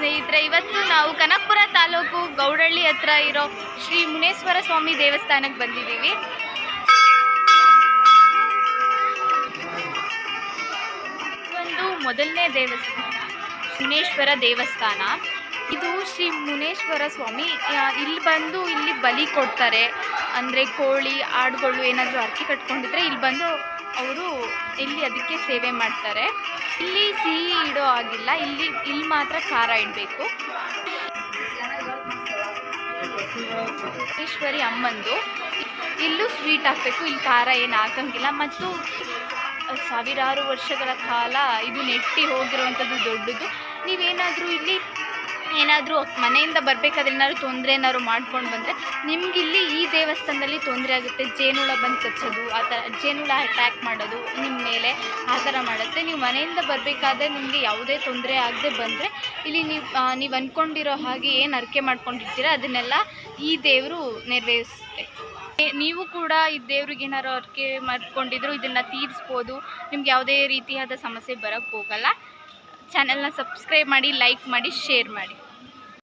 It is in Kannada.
ಸ್ನೇಹಿತರೆ, ಇವತ್ತು ನಾವು ಕನಕಪುರ ತಾಲೂಕು ಗೌಡಳ್ಳಿ ಹತ್ರ ಇರೋ ಶ್ರೀ ಮುನೇಶ್ವರ ಸ್ವಾಮಿ ದೇವಸ್ಥಾನಕ್ಕೆ ಬಂದಿದ್ದೀವಿ. ಒಂದು ಮೊದಲನೇ ದೇವಸ್ಥಾನ, ಮುನೇಶ್ವರ ದೇವಸ್ಥಾನ. ಇದು ಶ್ರೀ ಮುನೇಶ್ವರ ಸ್ವಾಮಿ ಇಲ್ಲಿ ಬಂದು ಇಲ್ಲಿ ಬಲಿ ಕೊಡ್ತಾರೆ. ಅಂದರೆ ಕೋಳಿ, ಆಡುಗಳು ಏನಾದರೂ ಅರ್ಕೆ ಕಟ್ಕೊಂಡಿದ್ರೆ ಇಲ್ಲಿ ಬಂದು ಅವರು ಇಲ್ಲಿ ಅದಕ್ಕೆ ಸೇವೆ ಮಾಡ್ತಾರೆ. ಇಲ್ಲಿ ಸಿಹಿ ಇಡೋ ಆಗಿಲ್ಲ ಇಲ್ಲಿ ಇಲ್ಲಿ ಮಾತ್ರ ಖಾರ ಇಡಬೇಕು. ಈಶ್ವರಿ ಅಮ್ಮಂದು. ಇಲ್ಲೂ ಸ್ವೀಟ್ ಹಾಕಬೇಕು. ಇಲ್ಲಿ ಖಾರ ಏನು ಹಾಕಂಗಿಲ್ಲ. ಮತ್ತು ಸಾವಿರಾರು ವರ್ಷಗಳ ಕಾಲ ಇದು ನೆಟ್ಟಿ ಹೋಗಿರುವಂಥದ್ದು ದೊಡ್ಡದು. ನೀವೇನಾದರೂ ಇಲ್ಲಿ ಏನಾದರೂ ಮನೆಯಿಂದ ಬರಬೇಕಾದ್ರೆ ಏನಾದ್ರು ತೊಂದರೆ ಏನಾದ್ರು ಮಾಡ್ಕೊಂಡು ಬಂದರೆ ನಿಮ್ಗಿಲ್ಲಿ ಈ ದೇವಸ್ಥಾನದಲ್ಲಿ ತೊಂದರೆ ಆಗುತ್ತೆ. ಜೇನುಳ ಬಂದು ಕಚ್ಚೋದು, ಆ ಥರ ಜೇನುಳ ಅಟ್ಯಾಕ್ ಮಾಡೋದು ನಿಮ್ಮ ಮೇಲೆ ಆ ಥರ ಮಾಡುತ್ತೆ. ನೀವು ಮನೆಯಿಂದ ಬರಬೇಕಾದ್ರೆ ನಿಮಗೆ ಯಾವುದೇ ತೊಂದರೆ ಆಗದೆ ಬಂದರೆ ಇಲ್ಲಿ ನೀವು ನೀವು ಅಂದ್ಕೊಂಡಿರೋ ಹಾಗೆ ಏನು ಅರ್ಕೆ ಮಾಡ್ಕೊಂಡಿರ್ತೀರ, ಅದನ್ನೆಲ್ಲ ಈ ದೇವರು ನೆರವೇರಿಸುತ್ತೆ. ನೀವು ಕೂಡ ಈ ದೇವ್ರಿಗೆ ಏನಾರು ಅರ್ಕೆ ಮಾಡ್ಕೊಂಡಿದ್ರು, ಇದನ್ನು ತೀರಿಸ್ಬೋದು, ನಿಮ್ಗೆ ಯಾವುದೇ ರೀತಿಯಾದ ಸಮಸ್ಯೆ ಬರೋಕ್ಕೆ ಹೋಗಲ್ಲ. ಚಾನೆಲ್ನ ಸಬ್ಸ್ಕ್ರೈಬ್ ಮಾಡಿ ಲೈಕ್ ಮಾಡಿ ಶೇರ್ ಮಾಡಿ.